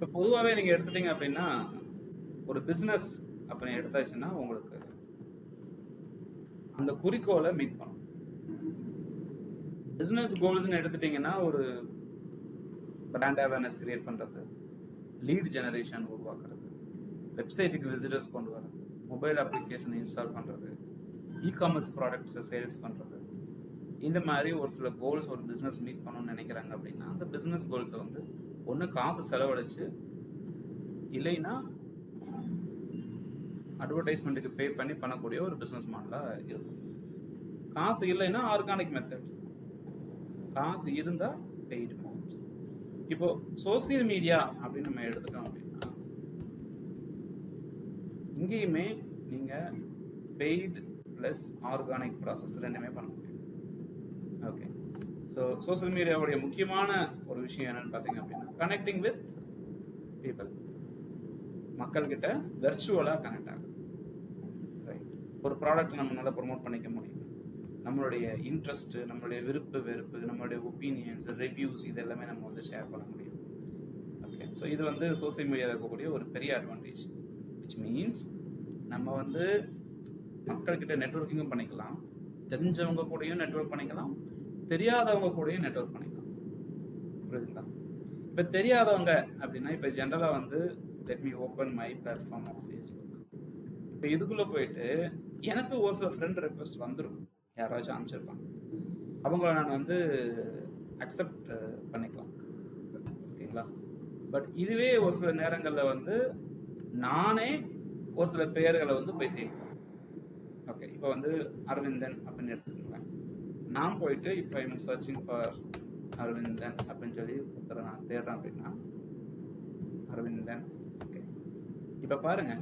இப்போ பொதுவாகவே நீங்கள் எடுத்துட்டீங்க அப்படின்னா ஒரு பிஸ்னஸ் அப்படி எடுத்தாச்சுன்னா உங்களுக்கு அந்த குறிக்கோளை மீட் பண்ணும். பிஸ்னஸ் கோல்ஸ்னு எடுத்துட்டீங்கன்னா ஒரு பிராண்ட் அவேர்னஸ் கிரியேட் பண்ணுறது லீட் ஜெனரேஷன் உருவாக்குறது வெப்சைட்டுக்கு விசிட்டர்ஸ் கொண்டு வரது மொபைல் அப்ளிகேஷன் இன்ஸ்டால் பண்ணுறது இ காமர்ஸ் ப்ராடக்ட்ஸை சேல்ஸ் பண்ணுறது இந்த மாதிரி ஒரு சில கோல்ஸ் ஒரு பிஸ்னஸ் மீட் பண்ணணும்னு நினைக்கிறாங்க அப்படின்னா அந்த பிஸ்னஸ் கோல்ஸை வந்து ஒன்று காசு செலவழிச்சு இல்லைன்னா அட்வர்டைஸ்மெண்ட்டுக்கு பே பண்ணி பண்ணக்கூடிய ஒரு பிஸ்னஸ் மாடலாக இருக்கும். காசு இல்லைன்னா ஆர்கானிக் மெத்தட்ஸ் காசு இருந்தால் பெய்டு ஃபார்ம்ஸ் இப்போ சோசியல் மீடியா அப்படின்னு நம்ம எடுத்துட்டோம் அப்படின்னா இங்கேயுமே நீங்கள் பெய்டு ப்ளஸ் ஆர்கானிக் ப்ராசஸ் ரெண்டுமே பண்ணலாம். ஸோ சோஷியல் மீடியாவுடைய முக்கியமான ஒரு விஷயம் என்னன்னு பார்த்தீங்க அப்படின்னா கனெக்டிங் வித் பீப்புள் மக்கள்கிட்ட வெர்ச்சுவலாக கனெக்ட் ஆகும். ரைட் ஒரு ப்ராடக்ட் நம்மளால் ப்ரொமோட் பண்ணிக்க முடியும். நம்மளுடைய இன்ட்ரெஸ்ட் நம்மளுடைய விருப்பு வெறுப்பு நம்மளுடைய ஒப்பீனியன்ஸ் ரிவ்யூஸ் இது எல்லாமே நம்ம வந்து ஷேர் பண்ண முடியும். ஓகே ஸோ இது வந்து சோஷியல் மீடியாவில் இருக்கக்கூடிய ஒரு பெரிய அட்வான்டேஜ் விச் மீன்ஸ் நம்ம வந்து மக்கள்கிட்ட நெட்வொர்க்கிங்கும் பண்ணிக்கலாம். தெரிஞ்சவங்க கூடயும் நெட்வொர்க் பண்ணிக்கலாம். தெரியாதவங்க கூடயும் நெட்ஒர்க் பண்ணிக்கலாம். புரியுதுங்களா இப்போ தெரியாதவங்க அப்படின்னா இப்போ ஜென்ரலாக வந்து let me open my platform of Facebook இப்போ இதுக்குள்ளே போயிட்டு எனக்கு ஒரு சில ஃப்ரெண்ட் ரெக்வஸ்ட் வந்துடும் யாராச்சும் அனுப்பிச்சிருப்பாங்க. அவங்கள நான் வந்து அக்செப்ட் பண்ணிக்கலாம். ஓகேங்களா? பட் இதுவே ஒரு சில நேரங்களில் வந்து நானே ஒரு சில பெயர்களை வந்து போய் தேடுவேன். ஓகே இப்போ வந்து அரவிந்தன் அப்படின்னு எடுத்துக்கணும். நான் போயிட்டு இப்போ ஐம் சர்ச்சிங் ஃபார் அரவிந்தன் அப்படின்னு சொல்லி ஒருத்தரை நான் தேடுறேன் அப்படின்னா அரவிந்தன் ஓகே இப்போ பாருங்க.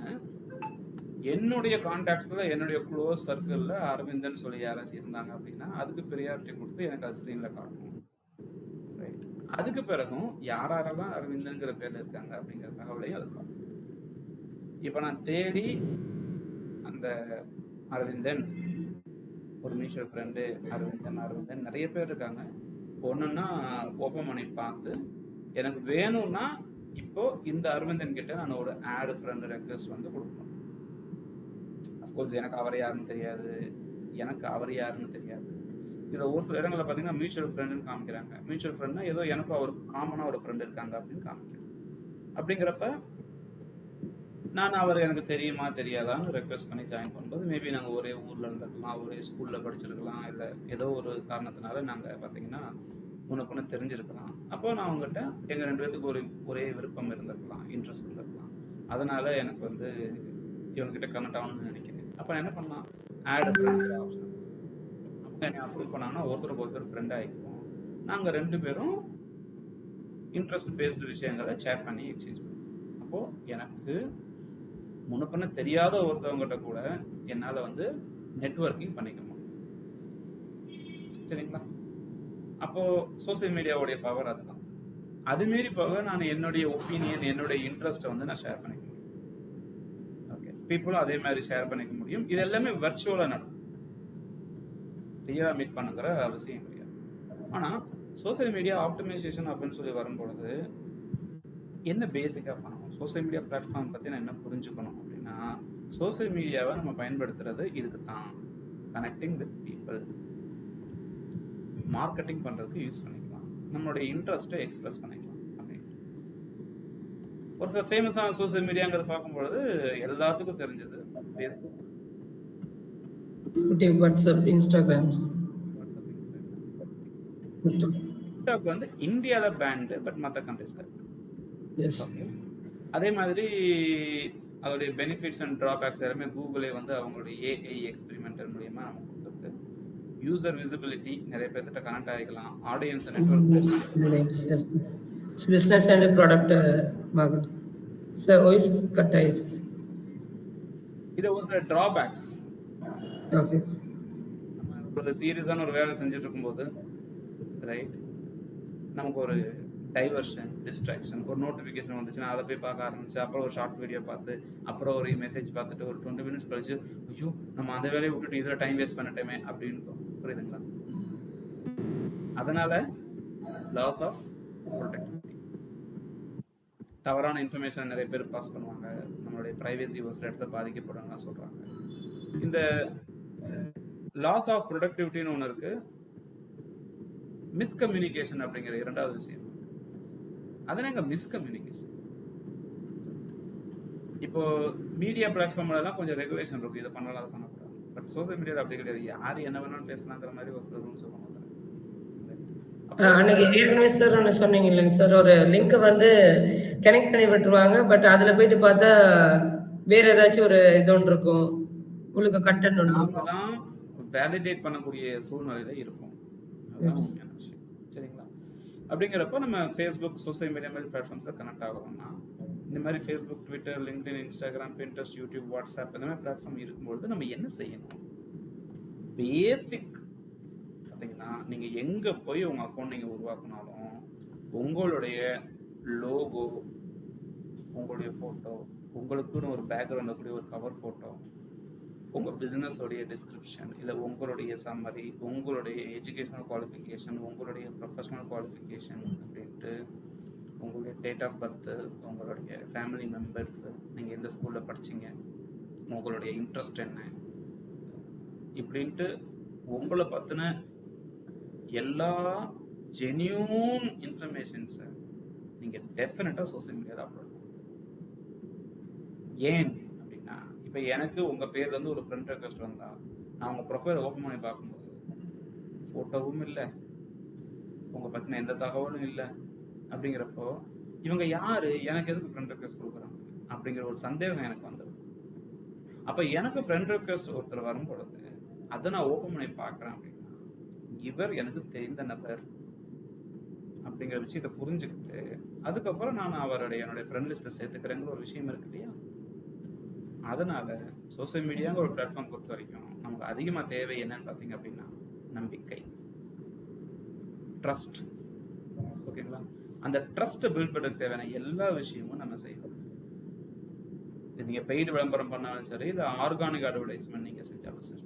என்னுடைய கான்டாக்ட்ஸில் என்னுடைய க்ளோஸ் சர்க்கிளில் அரவிந்தன் சொல்லி யாராச்சும் இருந்தாங்க அப்படின்னா அதுக்கு ப்ரியாரிட்டி கொடுத்து எனக்கு அது ஸ்க்ரீனில் காட்டணும். ரைட் அதுக்கு பிறகும் யார் யாரெல்லாம் அரவிந்தன்கிற பேரில் இருக்காங்க அப்படிங்கிற தகவலையும் அது காட்டும். இப்போ நான் தேடி அந்த அரவிந்தன் ஒரு மியூச்சுவல் ஃப்ரெண்டு அரவிந்தன் அரவிந்தன் நிறைய பேர் இருக்காங்க. ஒன்றுன்னா ஓப்பன் பார்த்து எனக்கு வேணும்னா இப்போ இந்த அரவிந்தன் கிட்ட நான் ஒரு ஆடு ஃப்ரெண்டு ரெக்வஸ்ட் வந்து கொடுக்கணும். அஃப்கோர்ஸ் எனக்கு அவர் யாருன்னு தெரியாது. எனக்கு அவர் யாருன்னு தெரியாது. இதில் ஒரு சில இடங்களில் பார்த்தீங்கன்னா மியூச்சுவல் ஃப்ரெண்டுன்னு காமிக்கிறாங்க. மியூச்சுவல் ஃப்ரெண்ட்னா ஏதோ எனக்கும் அவருக்கு காமனாக ஒரு ஃப்ரெண்டு இருக்காங்க அப்படின்னு காமிக்கிறேன் அப்படிங்கிறப்ப நான் அவர் எனக்கு தெரியுமா தெரியாதான்னு ரெக்வஸ்ட் பண்ணி ஜாயின் பண்ணும்போது மேபி நாங்கள் ஒரே ஊரில் இருந்திருக்கலாம் ஒரே ஸ்கூலில் படிச்சிருக்கலாம் இல்லை ஏதோ ஒரு காரணத்தினால நாங்கள் பார்த்தீங்கன்னா முன்ன பொண்ணு தெரிஞ்சிருக்கலாம். அப்போ நான் அவங்ககிட்ட எங்கள் ரெண்டு பேத்துக்கு ஒரு ஒரே விருப்பம் இருந்திருக்கலாம் இன்ட்ரெஸ்ட் இருந்திருக்கலாம். அதனால் எனக்கு வந்து இவங்ககிட்ட கனெக்ட் ஆகணும்னு நினைக்கிறேன். அப்போ என்ன பண்ணலாம்? ஆட் அப்படிங்கிற ஆப்ஷன் அவங்க என்ன அப்ரூவ் பண்ணாங்கன்னா ஒருத்தருக்கு ஒருத்தர் ஃப்ரெண்ட் ஆகிக்குவோம். நாங்கள் ரெண்டு பேரும் இன்ட்ரெஸ்ட் பேசுகிற விஷயங்களை ஷேர் பண்ணி எக்ஸ்சேஞ்ச் பண்ணுவோம். அப்போது எனக்கு முன்னப்பின்ன தெரியாத ஒருத்தவங்ககிட்ட கூட என்னால் வந்து நெட்வொர்க்கிங் பண்ணிக்க முடியும். சரிங்களா? அப்போது சோசியல் மீடியாவுடைய பவர் அதுதான். அது போக நான் என்னுடைய ஒப்பீனியன் என்னுடைய இன்ட்ரெஸ்ட்டை வந்து நான் ஷேர் பண்ணிக்க முடியும். ஓகே பீப்புளும் அதே மாதிரி ஷேர் பண்ணிக்க முடியும். இது எல்லாமே வர்ச்சுவலாக நடக்கும். ரியலாக மீட் பண்ணுங்கிற அவசியம் கிடையாது. ஆனால் சோசியல் மீடியா ஆப்டிமைசேஷன் அப்படின்னு சொல்லி வரும்பொழுது என்ன பேசிக்காக பண்ணணும்? சோசியல் மீடியா பிளாட்ஃபார்ம் பற்றி நான் என்ன புரிஞ்சுக்கணும் அப்படின்னா சோசியல் மீடியாவை நம்ம பயன்படுத்துறது இதுக்கு தான். கனெக்டிங் வித் பீப்புள் மார்க்கெட்டிங் பண்ணுறதுக்கு யூஸ் பண்ணிக்கலாம். நம்மளுடைய இன்ட்ரெஸ்ட்டை எக்ஸ்பிரஸ் பண்ணிக்கலாம். அப்படின்னு ஒரு சில ஃபேமஸான சோசியல் மீடியாங்கிறது பார்க்கும்பொழுது எல்லாத்துக்கும் தெரிஞ்சது Facebook YouTube WhatsApp Instagrams TikTok வந்து இந்தியாவில் பேண்டு பட் மற்ற கண்ட்ரீஸில் இருக்கு. எஸ் ஓகே அதே மாதிரி அதோடைய பெனிஃபிட்ஸ் அண்ட் ட்ராபேக்ஸ் எல்லாமே கூகுளே வந்து அவங்களுடைய ஏஐ எக்ஸ்பெரிமெண்டல் மூலியமா நமக்கு கொடுத்துருக்கு. யூசர் விசிபிலிட்டி நிறைய பேர்த்திட்ட connect ஆகிக்கலாம். Audience network product uh, marketing so voice cut ஆயிடுச்சு இது ஒரு சில ட்ராபேக்ஸ் ஓகே நம்ம ஒரு சீரியஸான ஒரு வேலை செஞ்சுட்டு இருக்கும்போது ரைட் நமக்கு ஒரு டைவர்ஷன் டிஸ்ட்ராக்ஷன் ஒரு நோட்டிஃபிகேஷன் வந்துச்சுன்னா அதை போய் பார்க்க ஆரம்பிச்சு அப்புறம் ஒரு ஷார்ட் வீடியோ பார்த்து அப்புறம் ஒரு மெசேஜ் பார்த்துட்டு ஒரு டுவெண்ட்டி மினிட்ஸ் கழிச்சு ஐயோ நம்ம அந்த வேலையை விட்டுட்டு இதில் டைம் வேஸ்ட் பண்ணிட்டோமே அப்படின்னு புரியுதுங்களா? அதனால லாஸ் ஆஃப் ப்ரொடக்டிவிட்டி தவறான இன்ஃபர்மேஷன் நிறைய பேர் பாஸ் பண்ணுவாங்க. நம்மளுடைய ப்ரைவேசி ஒரு சில இடத்துல பாதிக்கப்படும்லாம் சொல்றாங்க. இந்த லாஸ் ஆஃப் ப்ரொடக்டிவிட்டின்னு ஒன்று இருக்கு. மிஸ்கம்யூனிகேஷன் அப்படிங்கிற இரண்டாவது விஷயம். அதனால எங்க மிஸ்கம்யூனிகேஷன் இப்போ மீடியா பிளாட்ஃபார்ம்ல எல்லாம் கொஞ்சம் ரெகுலேஷன் இருக்கு. இதை பண்ணலாம் அதை பண்ணக்கூடாது. பட் சோசியல் மீடியாவில் அப்படி கிடையாது. யார் என்ன வேணாலும் பேசலாங்கிற மாதிரி ஒரு சில ரூல்ஸ் ஆஹ் அன்னைக்கு ஏற்கனவே சார் ஒன்று சொன்னீங்க இல்லைங்க சார் ஒரு லிங்க் வந்து கனெக்ட் பண்ணி விட்டுருவாங்க. பட் அதில் போயிட்டு பார்த்தா வேற ஏதாச்சும் ஒரு இது ஒன்று இருக்கும். உங்களுக்கு கண்டென்ட் ஒன்று இருக்கும். தான் வேலிடேட் பண்ணக்கூடிய சூழ்நிலையில இருப்போம் அதுதான் உண்மையான விஷயம் சரிங்களா அப்படிங்கிறப்ப நம்ம ஃபேஸ்புக் சோசியல் மீடியா மாதிரி பிளாட்ஃபார்ம்ஸில் கனெக்ட் ஆகிறோம்னா இந்த மாதிரி Facebook Twitter LinkedIn Instagram Pinterest YouTube WhatsApp இந்த மாதிரி பிளாட்ஃபார்ம் இருக்கும்பொழுது நம்ம என்ன செய்யணும்? பேசிக் பார்த்தீங்கன்னா நீங்கள் எங்கே போய் உங்கள் அக்கௌண்ட் நீங்கள் உருவாக்குனாலும் உங்களுடைய லோகோ உங்களுடைய ஃபோட்டோ உங்களுக்குன்னு ஒரு பேக்ரவுண்டில் கூடிய ஒரு கவர் ஃபோட்டோ உங்கள் பிஸ்னஸோடைய டிஸ்கிரிப்ஷன் இல்லை உங்களுடைய சம்மரி உங்களுடைய எஜுகேஷனல் குவாலிஃபிகேஷன் உங்களுடைய ப்ரொஃபஷனல் குவாலிஃபிகேஷன் அப்படின்ட்டு உங்களுடைய டேட் ஆஃப் பர்த்து உங்களுடைய ஃபேமிலி மெம்பர்ஸ் நீங்கள் எந்த ஸ்கூலில் படிச்சீங்க உங்களுடைய இன்ட்ரெஸ்ட் என்ன இப்படின்ட்டு உங்களை பற்றின எல்லா ஜென்யூன் இன்ஃபர்மேஷன்ஸை நீங்கள் டெஃபினட்டாக சோசியல் மீடியாவில் அப்லோட் ஏன்? இப்போ எனக்கு உங்கள் பேர்லேருந்து ஒரு ஃப்ரெண்ட் ரெக்வஸ்ட் வந்தால் நான் உங்கள் ப்ரொஃபைல் ஓப்பன் பண்ணி பார்க்கும்போது ஃபோட்டோவும் இல்லை. உங்கள் பற்றின எந்த தகவலும் இல்லை. அப்படிங்கிறப்போ இவங்க யார்? எனக்கு எதுக்கு ஃப்ரெண்ட் ரெக்வஸ்ட் கொடுக்குறாங்க? அப்படிங்கிற ஒரு சந்தேகம் எனக்கு வந்துடும் அப்போ எனக்கு ஃப்ரெண்ட் ரெக்வஸ்ட் ஒருத்தர் வரும் பொழுது அதை நான் ஓப்பன் பண்ணி பார்க்குறேன் அப்படின்னா இவர் எனக்கு தெரிந்த நபர் அப்படிங்கிற விஷயத்தை புரிஞ்சுக்கிட்டு அதுக்கப்புறம் நான் அவருடைய என்னுடைய ஃப்ரெண்ட் லிஸ்ட்டை சேர்த்துக்கிறேங்கிற ஒரு விஷயம் இருக்கு இல்லையா? அதனால் சோசியல் மீடியாங்கிற ஒரு பிளாட்ஃபார்ம் பொறுத்த வரைக்கும் நமக்கு அதிகமாக தேவை என்னன்னு பார்த்தீங்க அப்படின்னா நம்பிக்கை. ட்ரஸ்ட் ஓகேங்களா அந்த ட்ரஸ்ட்டை பில்ட் பண்ண தேவையான எல்லா விஷயமும் நம்ம செய்யணும். இது நீங்கள் பெய்டு விளம்பரம் பண்ணாலும் சரி இல்லை ஆர்கானிக் அட்வர்டைஸ்மெண்ட் நீங்கள் செஞ்சாலும் சரி.